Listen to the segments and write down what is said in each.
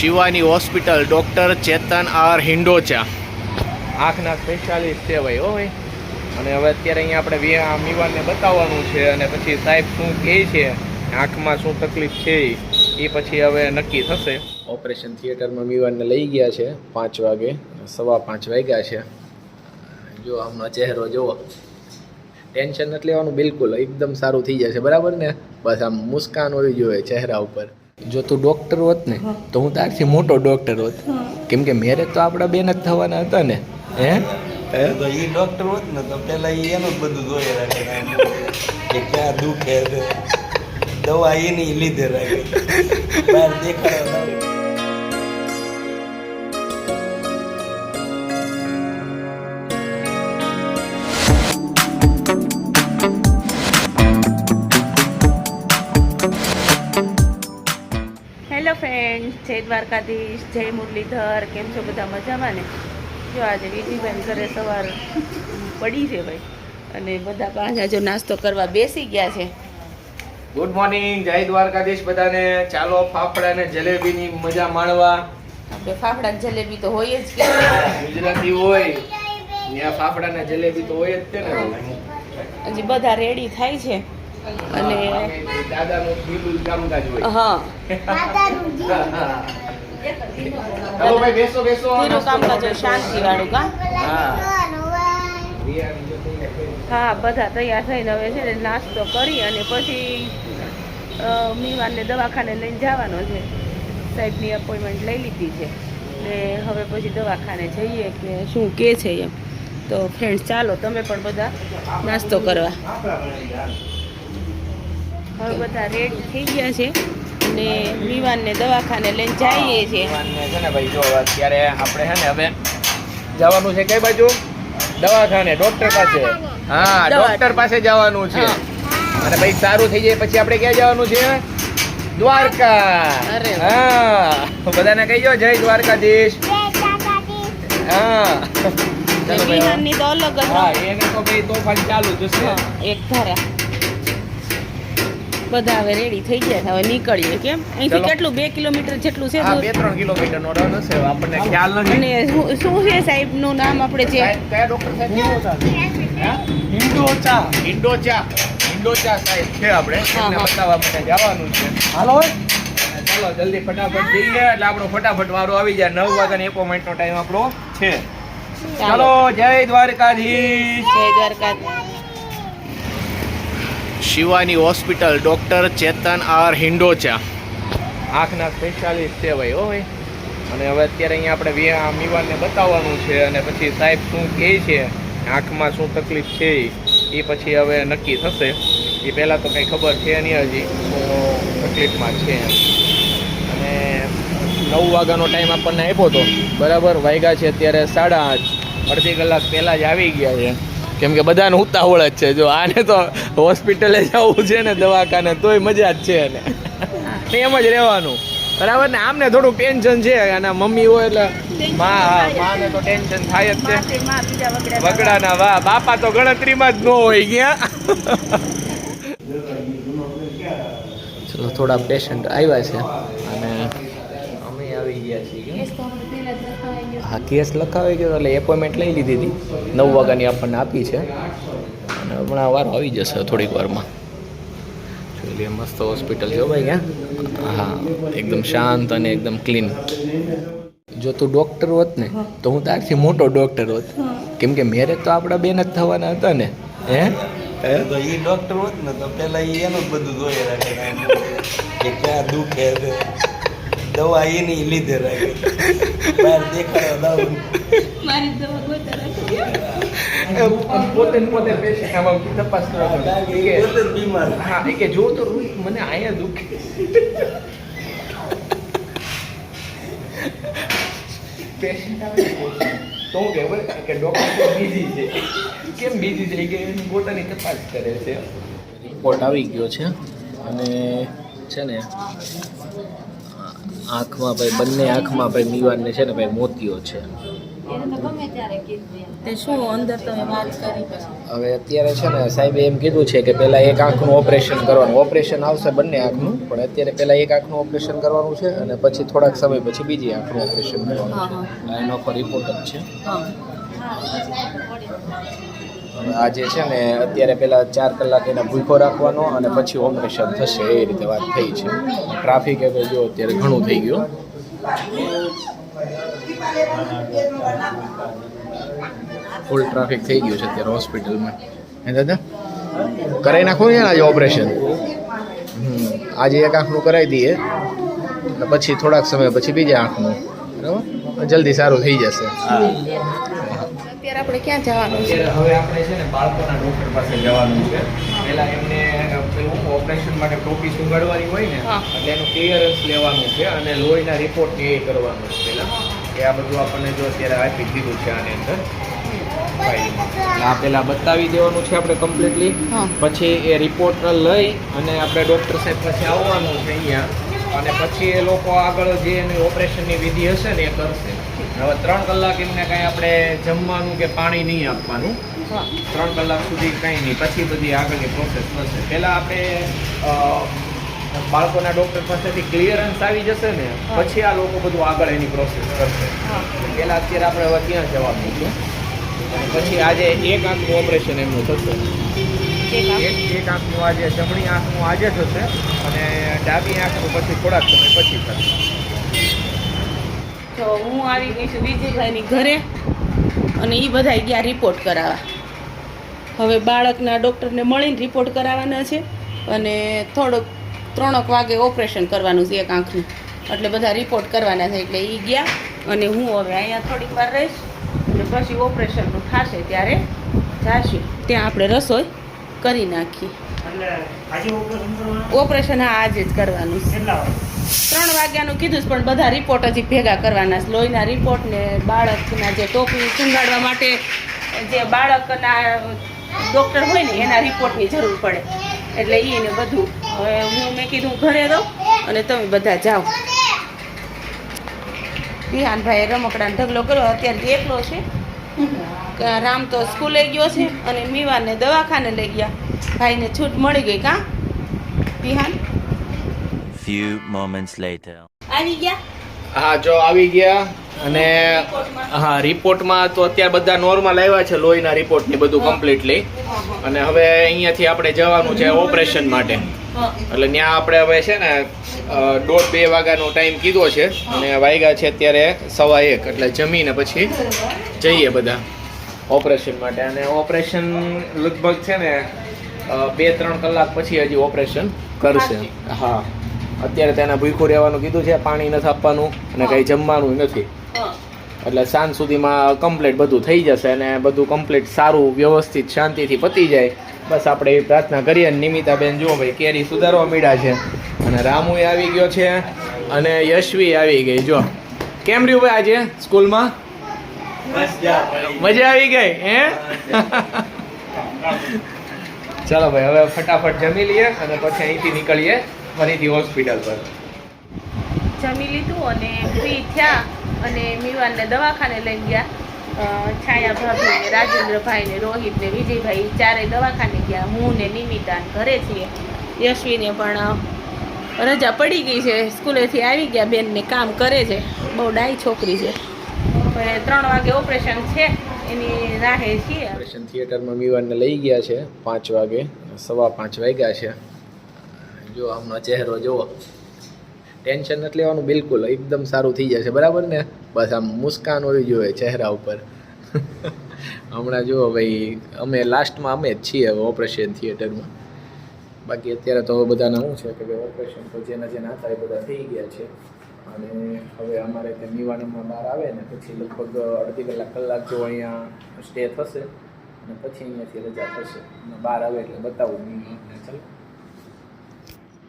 Shivani hospital doctor Chetan R Hindocha. આંખના specialist છે ભાઈ, હો ભાઈ. અને હવે અત્યારે અહીંયા આપણે વી- આ મીવાને બતાવવાનું છે અને પછી સાહેબ શું કહે છે, આંખમાં શું તકલીફ છે, એ પછી હવે નક્કી થશે. ઓપરેશન થિયેટરમાં મીવાનને લઈ ગયા છે પાંચ વાગે, સવા પાંચ વાગ્યા છે. જો આમનો ચહેરો જુઓ. ટેન્શન નથી લેવાનું, બિલકુલ, એકદમ સારું થઈ જશે, બરાબર ને? બસ આમ મુસ્કાન હોવી જોઈએ ચહેરા ઉપર. જો તું ડૉક્ટર હોત ને તો હું તારથી મોટો ડૉક્ટર હોત. કેમ કે મેરેજ તો આપણા બેન જ થવાના હતા ને હે? તો એ ડોક્ટર હોત ને તો પેલા એ એનું જ બધું જોઈ રાખે કે ક્યાં દુખે દવા એની લીધે રાખે. બહાર દેખાડવા હેલો ફ્રેન્ડ જય દ્વારકાધીશ જય મુરલીધર કેમ છો બધા મજામાં ને? જો આજે વિધિબેન ઘરે સવાર પડી છે ભાઈ અને બધા પાછા જો નાસ્તો કરવા બેસી ગયા છે. ગુડ મોર્નિંગ જય દ્વારકાધીશ બધાને. ચાલો ફાફડા ને જલેબીની મજા માણવા. આપણે ફાફડા ને જલેબી તો હોય જ કે ગુજરાતી હોય. ત્યાં ફાફડા ને જલેબી તો હોય જ છે ને હજી બધા રેડી થાય છે. અને હા. બેસો કામકાજ હોય શાંતિ વાળું કા હા? હા બધા તૈયાર થઈને હવે છે ને નાસ્તો કરી અને પછી મીવાનને દવાખાને લઈને જવાનો છે. સાહેબની અપોઇન્ટમેન્ટ લઈ લીધી છે. ને હવે પછી દવાખાને જઈએ કે શું કે છે એમ. તો ફ્રેન્ડ્સ ચાલો તમે પણ બધા નાસ્તો કરવા. હવે બધા રેડી થઈ ગયા છે ને મીવાનને દવાખાને લઈને જઈએ છીએ. છે ને ભાઈ જો અત્યારે આપણે છે ને હવે જવાનું છે કઈ બાજુ? દવાખાને ડોક્ટર પાસે. હા ડોક્ટર પાસે જવાનું છે. અને ભાઈ સારું થઈ જાય પછી આપણે ક્યાં જવાનું છે? દ્વારકા. હા બધાને કહીજો જય દ્વારકાધીશ. હા. ચાલો ભાઈ તો અલગ હા એને તો ભાઈ તોફાન ચાલુ જ છે એક ધારા. બધા હવે રેડી થઈ ગયા હવે નીકળીએ કેમ? અહીંથી કેટલું? બે કિલોમીટર જેટલું છે બે ત્રણ કિલોમીટર નો રન હશે આપણને ખ્યાલ નથી. અને શું- છે સાહેબનું નામ આપણે જે? કયા ડોક્ટર સાહેબ હા? હિંડોચા ઇન્ડોચા ઇન્ડોચા સાહેબ છે આપણે. એમને બતાવવા માટે જવાનું છે. હાલો ચાલો જલ્દી ફટાફટ જઈએ. એટલે આપણો ફટાફટ વારો આવી જાય. નવ વાગ્યાની એપોઇન્ટમેન્ટ નો ટાઈમ આપણો છે. ચાલો. જય દ્વારકાધીશ. જય Dwarka Shivani hospital doctor Chetan R Hindocha. આંખના સ્પેશિયાલિસ્ટ છે ભાઈ, હો ભાઈ. અને હવે અત્યારે અહીંયા આપણે આ મીવાનને બતાવવાનું છે અને પછી સાહેબ શું કહે છે, આંખમાં શું તકલીફ છે એ પછી હવે નક્કી થશે. એ પહેલાં તો કંઈ ખબર છે નહીં હજી તો તકલીફમાં છે. અને નવ વાગ્યાનો ટાઈમ આપણને આપ્યો હતો બરાબર? વાગ્યા છે અત્યારે સાડા આઠ. અડધી કલાક પહેલાં જ આવી ગયા છે. કેમ કે બધાને ઉતાવળ જ છે. જો આને તો હોસ્પિટલે જવું છે ને દવાખાને તોય મજા જ છે એને. ને એમ જ રહેવાનું. બરાબર ને? આમને થોડું ટેન્શન છે. અને મમ્મી હોય એટલે માં હા માને તો ટેન્શન થાય જ છે. વગડાના વાહ. બાપા તો ગણતરીમાં જ ન હોય ગયા ચલો થોડા પેશન્ટ આવ્યા છે. અને અમે આવી ગયા છીએ. હા કેસ લખાવી ગયો એટલે એપોઇન્ટમેન્ટ લઈ લીધી હતી. નવ વાગ્યાની આપણને આપી છે. અને હમણાં વારો આવી જશે થોડીક વારમાં. જોઈ મસ્ત હોસ્પિટલ છે ભાઈ ક્યાં હા એકદમ શાંત અને એકદમ ક્લીન જો તું ડૉક્ટર હોત ને તો હું તારથી મોટો ડૉક્ટર હોત. કેમ કે મેરેજ તો આપણા બેન જ થવાના હતા ને. હે? તો એ ડૉક્ટર હોત ને તો પહેલાં ઈ એનું જ બધું જોઈએ રાખે. કે ક્યાં દુખે છે દવા એની લીધે રાખી. બહાર દેખાડો દવા મારી દવા ગોતા પોતે પોતે પેશન્ટ આમાં તપાસ કરવા પોતે બીમાર. હા એ કે જો તો મને આયા દુખે. પેશન્ટ આવે તો હું કે ડૉક્ટર બીજી છે. કેમ બીજી છે? કે એની પોતાની તપાસ કરે છે. રિપોર્ટ આવી ગયો છે. અને છે ને આંખમાં ભાઈ બંને આંખમાં ભાઈ મીવાનને છે ને ભાઈ મોતીઓ છે. હવે અત્યારે છે ને સાહેબે એમ કીધું છે કે પહેલાં એક આંખનું ઓપરેશન કરવાનું. ઓપરેશન આવશે બંને આંખનું પણ અત્યારે પહેલાં એક આંખનું ઓપરેશન કરવાનું છે અને પછી થોડાક સમય પછી બીજી આંખનું ઓપરેશન કરવાનું છે. એનો રિપોર્ટ જ છે. આ જે છે ને અત્યારે પહેલાં ચાર કલાક એને ભૂખો રાખવાનો અને પછી ઓપરેશન થશે, એ રીતે વાત થઈ છે. ટ્રાફિક તો જો અત્યારે ઘણું થઈ ગયું. ફૂલ ટ્રાફિક થઈ ગયું છે અત્યારે હોસ્પિટલમાં હે દાદા? કરાવી નાખવું ને આજે ઓપરેશન આજે એક આંખનું કરાવી દઈએ. પછી થોડાક સમય પછી બીજા આંખનું. બરાબર? જલ્દી સારું થઈ જશે. અત્યારે આપણે ક્યાં જવાનું છે? હવે આપણે છે ને બાળકોના ડોક્ટર પાસે જવાનું છે. પહેલા એમને પેલું ઓપરેશન માટે ટોપી સુંગાડવાની હોય ને. એટલે એનું ક્લિયરન્સ લેવાનું છે અને લોહીના રિપોર્ટ ને એ કરવાનું છે પહેલા. એ આ બધું આપણને જો અત્યારે આપી દીધું છે આની અંદર. આ પહેલા બતાવી દેવાનું છે આપણે કમ્પ્લીટલી પછી એ રિપોર્ટ લઈ અને આપણે ડોક્ટર સાહેબ પાસે આવવાનું છે અહીંયા. અને પછી એ લોકો આગળ જે એની ઓપરેશનની વિધિ હશે ને એ કરશે. હવે ત્રણ કલાક એમને કાંઈ આપણે જમવાનું કે પાણી નહીં આપવાનું. ત્રણ કલાક સુધી કંઈ નહીં. પછી બધી આગળની પ્રોસેસ થશે. પહેલાં આપણે બાળકોના ડૉક્ટર પાસેથી ક્લિયરન્સ આવી જશે ને પછી આ લોકો બધું આગળ એની પ્રોસેસ કરશે. પહેલાં અત્યારે આપણે હવે ક્યાં જવા દઈશું પછી આજે એક આંખનું ઓપરેશન એમનું થશે. એક એક એક આંખનું આજે જમણી આંખનું આજે થશે અને ડાબી આંખનું પછી થોડાક સમય પછી થશે. તો હું આવી ગઈ છું બીજીભાઈની ઘરે અને એ બધા ગયા રિપોર્ટ કરાવવા. હવે બાળકના ડૉક્ટરને મળીને રિપોર્ટ કરાવવાના છે અને થોડોક ત્રણક વાગે ઓપરેશન કરવાનું છે એક આંખનું. એટલે બધા રિપોર્ટ કરવાના છે એટલે એ ગયા અને હું હવે અહીંયા થોડીક વાર રહીશ અને પછી ઓપરેશનનું થશે ત્યારે જાશું. ત્યાં આપણે રસોઈ કરી નાખી ઓપરેશન હા આજે જ કરવાનું. છે ત્રણ વાગ્યાનું કીધું પણ બધા રિપોર્ટ હજી ભેગા કરવાના છે. લોહીના રિપોર્ટ ને બાળકના જે ટોપી સુંગાડવા માટે જે બાળકના ડૉક્ટર હોય ને એના રિપોર્ટની જરૂર પડે. એટલે એને બધું. હવે હું મેં કીધું ઘરે રહું અને તમે બધા જાઓ. વિહાનભાઈ રમકડાનો ઢગલો કર્યો. અત્યારે એકલો છે. રામ તો સ્કૂલે ગયો છે અને મીવાને દવાખાને લઈ ગયા. ભાઈને છૂટ મળી ગઈ કા? Vihaan Few moments later. આવી ગયા? હા જો આવી ગયા અને હા રિપોર્ટમાં તો અત્યારે બધા નોર્મલ આવ્યા છે લોહીના રિપોર્ટ ને બધું કમ્પ્લીટલી અને હવે અહીંયાથી આપણે જવાનું છે ઓપરેશન માટે. એટલે ત્યાં આપણે હવે છે ને દોઢ બે વાગ્યાનો ટાઈમ કીધો છે અને વાગ્યા છે અત્યારે સવા એક એટલે જમીને પછી જઈએ બધા ઓપરેશન માટે. અને ઓપરેશન લગભગ છે ને બે ત્રણ કલાક પછી હજી ઓપરેશન કરશે. હા. અત્યારે તેને ભૂખું રહેવાનું કીધું છે પાણી નથી આપવાનું અને કંઈ જમવાનું નથી. એટલે સાંજ સુધીમાં કમ્પ્લીટ બધું થઈ જશે અને બધું કમ્પ્લીટ સારું વ્યવસ્થિત શાંતિથી પતી જાય. બસ આપણે એ પ્રાર્થના કરીએ નિમિતાબેન જુઓ ભાઈ, કેરી સુધારવા મીડા છે. અને રામુ આવી ગયો છે અને યશવી આવી ગઈ જો કેમ રહ્યું ભાઈ આજે સ્કૂલમાં? મજા આવી ગઈ, હે? ચાલો ભાઈ, હવે ફટાફટ જમી લઈએ અને પછી અહીંથી નીકળીએ ફરીથી હોસ્પિટલ પર. જમી લીધું અને ફ્રી થયા અને મીવાનને દવાખાને લઈ ગયા. અ, છાયા ભાભી ને રાજેન્દ્રભાઈ ને રોહિત ને વિજયભાઈ ચારે દવાખાને ગયા. હું ને નિમિતા ઘરે છીએ. યશવીને પણ રજા પડી ગઈ છે. સ્કૂલેથી આવી ગયા. બેનને કામ કરે છે. બહુ ડાઈ છોકરી છે. ત્રણ વાગે ઓપરેશન છે. એની રાહે છીએ. ઓપરેશન થિયેટરમાં મીવાનને લઈ ગયા છે. પાંચ વાગે સવા પાંચ વાગ્યા છે. જો આમનો ચહેરો જુઓ. ટેન્શન નથી લેવાનું. બિલકુલ. એકદમ સારું થઈ જશે. બરાબર ને? બસ આમ મુસ્કાન હોવી જોઈએ ચહેરા ઉપર. હમણાં જુઓ ભાઈ, અમે લાસ્ટમાં અમે જ છીએ હવે ઓપરેશન થિયેટરમાં બાકી અત્યારે તો બધાને શું છે કે ભાઈ ઓપરેશન તો જેના જેના હતા એ બધા થઈ ગયા છે. અને હવે અમારે ત્યાં મીવાણમાં બહાર આવે ને પછી લગભગ અડધી કલાક કલાક જો અહીંયા સ્ટે થશે અને પછી અહીંયાથી રજા થશે. બહાર આવે એટલે બતાવું મીવાનને ચાલો.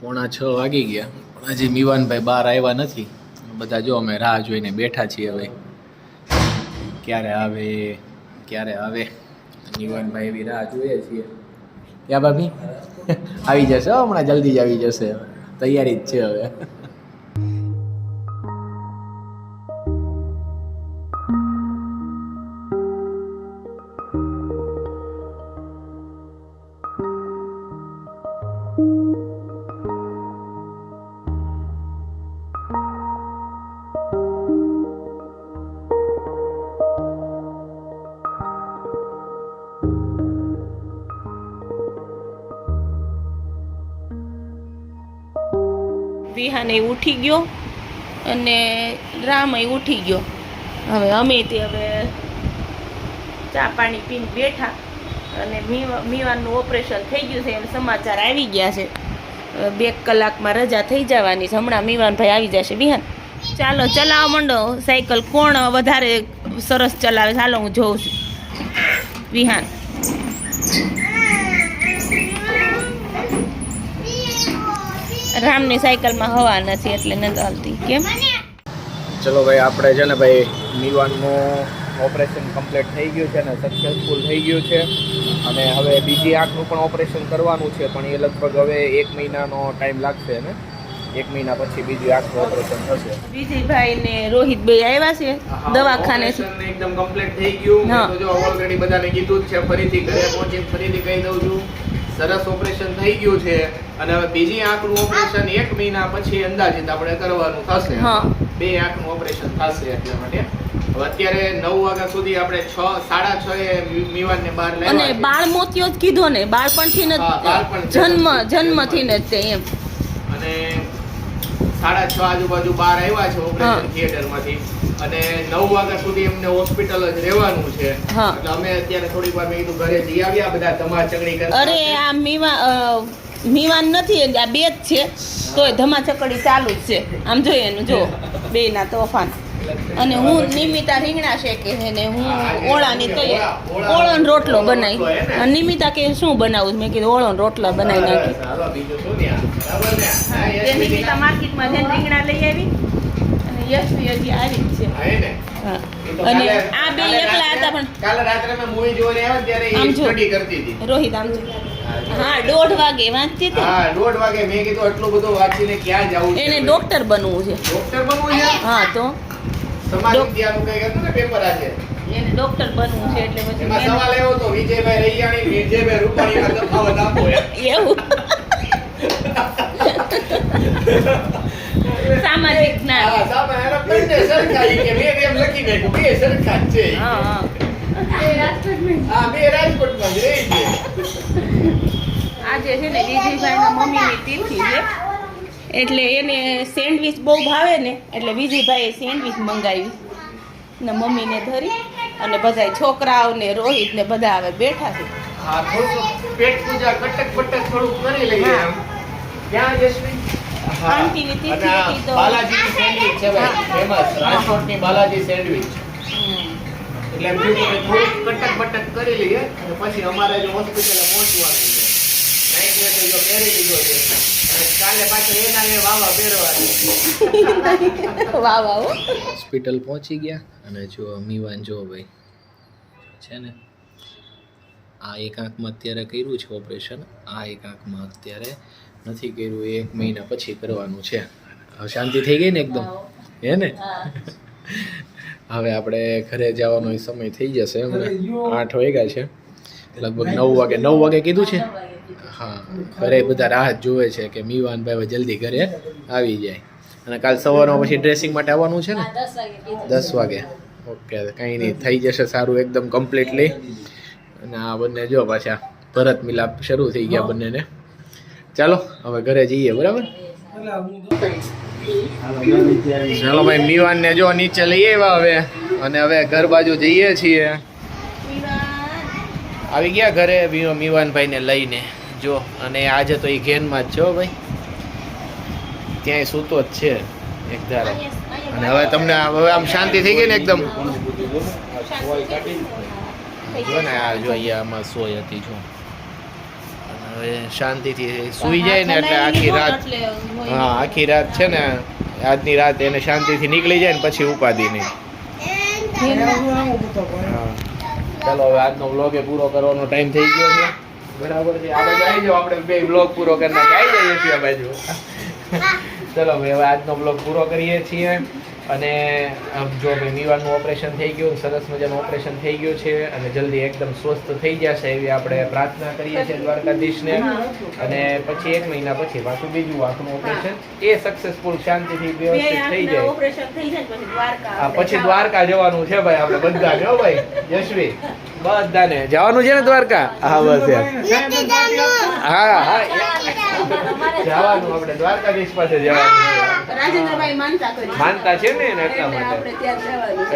પોણા છ વાગી ગયા. હજી મીવાનભાઈ બહાર આવ્યા નથી. બધા જો અમે રાહ જોઈને બેઠા છીએ હવે. ક્યારે આવે ક્યારે આવે. મીવાનભાઈ એવી રાહ જોઈએ છીએ. ક્યાં ભાભી? આવી જશે હમણાં જલ્દી જ આવી જશે. તૈયારી જ છે હવે. વિહાન ઉઠી ગયો અને રામ એ ઉઠી ગયો. હવે અમે તે હવે ચા પાણી પીને બેઠા અને મીવા મીવાનનું ઓપરેશન થઈ ગયું છે એમ સમાચાર આવી ગયા છે. બે કલાકમાં રજા થઈ જવાની છે. હમણાં મીવાનભાઈ આવી જશે. વિહાન ચાલો ચલાવો માંડો. સાયકલ કોણ વધારે સરસ ચલાવે ચાલો હું જોઉં છું. વિહાન રામની સાયકલમાં હવા નથી એટલે નથી હાલતી. કેમ? ચલો ભાઈ આપણે છે ને ભાઈ મીવાનનું ઓપરેશન કમ્પ્લીટ થઈ ગયું છે ને સક્સેસફુલ થઈ ગયું છે. અને હવે બીજી આંખનું પણ ઓપરેશન કરવાનું છે પણ એ લગભગ હવે એક મહિનાનો ટાઈમ લાગશે ને? એક મહિના પછી બીજી આંખનું ઓપરેશન થશે. વિજયભાઈ ને રોહિતભાઈ આવ્યા છે દવાખાને. એકદમ કમ્પ્લીટ થઈ ગયું. જો ઓલરેડી બધાને કીધું છે ફરીથી ઘરે પહોંચીને ફરીથી કહી દઉં છું. સરસ ઓપરેશન થઈ ગયું છે. અને હવે બીજી આંખનું ઓપરેશન એક મહિના પછી અંદાજિત આપણે કરવાનું થશે. બે આંખનું ઓપરેશન થશે એટલા માટે. અત્યારે નવ વાગ્યા સુધી આપણે છ સાડા છ એ મીવાન ને બહાર અને લેવા છે. બાળ મોતિયો જ કીધો ને બાળપણથી ને બાળપણ છે. જન્મ જન્મથી ને તે એમ. અને સાડા છ આજુબાજુ બહાર આવ્યા છે ઓપરેશન થિયેટર થિયેટરમાંથી અને નવ વાગ્યા સુધી એમને હોસ્પિટલ જ રહેવાનું છે. એટલે અમે અત્યારે થોડીક વાર મેં કીધું ઘરે જઈ આવ્યા બધા ધમા ચકડી કરતા અરે આ મીવા મીવાન નથી આ બે જ છે. તોય ધમાચકડી ચાલુ જ છે. આમ જોઈએ એનું જો બે ના તોફાન. અને હું નિમિતા રીંગણા શેકે છે ને હું ઓળાની તૈયાર ઓળોન રોટલો બનાવી. અને નિમિતા કે શું બનાવું? મેં કીધું ઓળોન રોટલા બનાવી નાખી. તે નિમિતા માર્કેટમાં જઈને રીંગણા લઈ આવી. યશવી આવી છે. અને આ બે એકલા હતા પણ કાલે રાત્રે મેં મૂવી જોઈને આવ્યા ત્યારે એ. સ્ટડી કરતી હતી. રોહિત આમ હા દોઢ વાગે વાંચતી હતી. હા દોઢ વાગે મેં કીધું આટલું બધું વાંચીને ક્યાં જવું એને ડોક્ટર બનવું છે. ડોક્ટર બનવું છે? હા તો? સમાજ ડોક- વિદ્યાનું કંઈક હતું ને પેપર આજે? એને ડોક્ટર બનવું છે એટલે પછી એમાં સવાલ એવો હતો વિજયભાઈ રૈયાણી વિજયભાઈ તફાવત આપો એવું? સામાજિક જ્ઞાન. હા, સામાજિક એનો બંને સરખા કે મેં એમ લખી નાખ્યું બે સરખા છે. હા હા. હા બે રાજકોટમાં જ રહી છે. આજે છે ને વિજયભાઈના મમ્મીની તિથિ છે. એટલે એને સેન્ડવિચ બહુ ભાવે ને એટલે વિજયભાઈએ સેન્ડવિચ મંગાવી. ને મમ્મીને ધરી અને બધા છોકરાઓને રોહિત ને બધા હવે બેઠા છે. હા થોડું પેટ પૂજા કટક પટક થોડું કરી લઈએ. જશવી? આ હતી તો- બાલાજીની સેન્ડવિચ છે ભાઈ. ફેમસ રાજકોટની બાલાજી સેન્ડવિચ એટલે એમ થયું કે થોડીક કટક બટક કરી લઈએ અને પછી અમારે જો હોસ્પિટલે પહોંચવાનું છે. નાઈટ ડ્રેસ જો પહેરી લીધો છે. કાલે પાછો એના એ વાવા પહેરવાની વાહ વાહ હોસ્પિટલ પહોંચી ગયા અને જો મીવાન જો ભાઈ છે ને આ એક આંખમાં અત્યારે કર્યું છે ઓપરેશન આ એક આંખમાં અત્યારે નથી કર્યું એક મહિના પછી કરવાનું છે. હવે શાંતિ થઈ ગઈ ને એકદમ? હે ને? હવે આપણે ઘરે જવાનો સમય થઈ જશે. આઠ વાગ્યા છે. લગભગ નવ વાગે નવ વાગે કીધું છે? હા ઘરે બધા રાહ જોવે છે કે મીવાનભાઈ હવે જલ્દી ઘરે આવી જાય. અને કાલ સવારમાં પછી ડ્રેસિંગ માટે આવવાનું છે ને? દસ વાગે ઓકે કંઈ નહીં થઈ જશે સારું એકદમ કમ્પ્લીટલી અને આ બંને જો પાછા ભરત મિલાપ શરૂ થઈ ગયા બંનેને. ચાલો, હવે ઘરે જઈએ, બરાબર? ચાલો ભાઈ મીવાન ને જો નીચે લઈ આવ્યા હવે, અને હવે ઘર બાજુ જઈએ છીએ. આવી ગયા ઘરે મીવાનભાઈ ને લઈને, જો, અને આજે તો એ ઘેનમાં જ છો ભાઈ. ત્યાંય સૂતો જ છે, એક ધારો. અને હવે તમને હવે આમ શાંતિ થઈ ગઈ ને એકદમ? જો ને, આ જો અહીંયા આમાં સોય હતી, જો. શાંતિથી સૂઈ જાય ને એટલે આખી રાત હા આખી રાત છે ને આજની રાત એને શાંતિથી નીકળી જાય ને પછી ઉપાધિ નહીં. ચાલો હવે આજનો વ્લોગ એ પૂરો કરવાનો ટાઈમ થઈ ગયો છે. બરાબર છે. આપણે આવી જાઓ આપણે બે વ્લોગ પૂરો કરીને આવી જઈએ છીએ બાજુ. ચલો હવે આજનો બ્લોગ પૂરો કરીએ છીએ. અને આમ જો મીવાનું ઓપરેશન થઈ ગયું સરસ મજાનું ઓપરેશન થઈ ગયું છે અને જલ્દી એકદમ સ્વસ્થ થઈ જશે એવી આપણે પ્રાર્થના કરીએ છીએ દ્વારકાધીશને. અને પછી એક મહિના પછી પાછું બીજું આંખનું ઓપરેશન. એ સક્સેસફુલ શાંતિથી વ્યવસ્થિત થઈ જાય. પછી દ્વારકા હા પછી દ્વારકા જવાનું છે ભાઈ આપણે બધા જો ભાઈ યશવી બધાને. જવાનું છે ને દ્વારકા? હા બસ હા હા. જવાનું આપણે દ્વારકાધીશ પાસે જવાનું. માનતા છે ને એટલા માટે.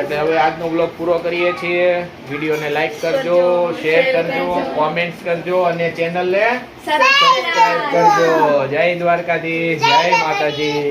એટલે હવે આજનો બ્લોગ પૂરો કરીએ છીએ. વિડીયોને લાઈક કરજો શેર કરજો કોમેન્ટ્સ કરજો અને ચેનલને સરસ સબસ્ક્રાઇબ કરજો. જય દ્વારકાધીશ જય માતાજી.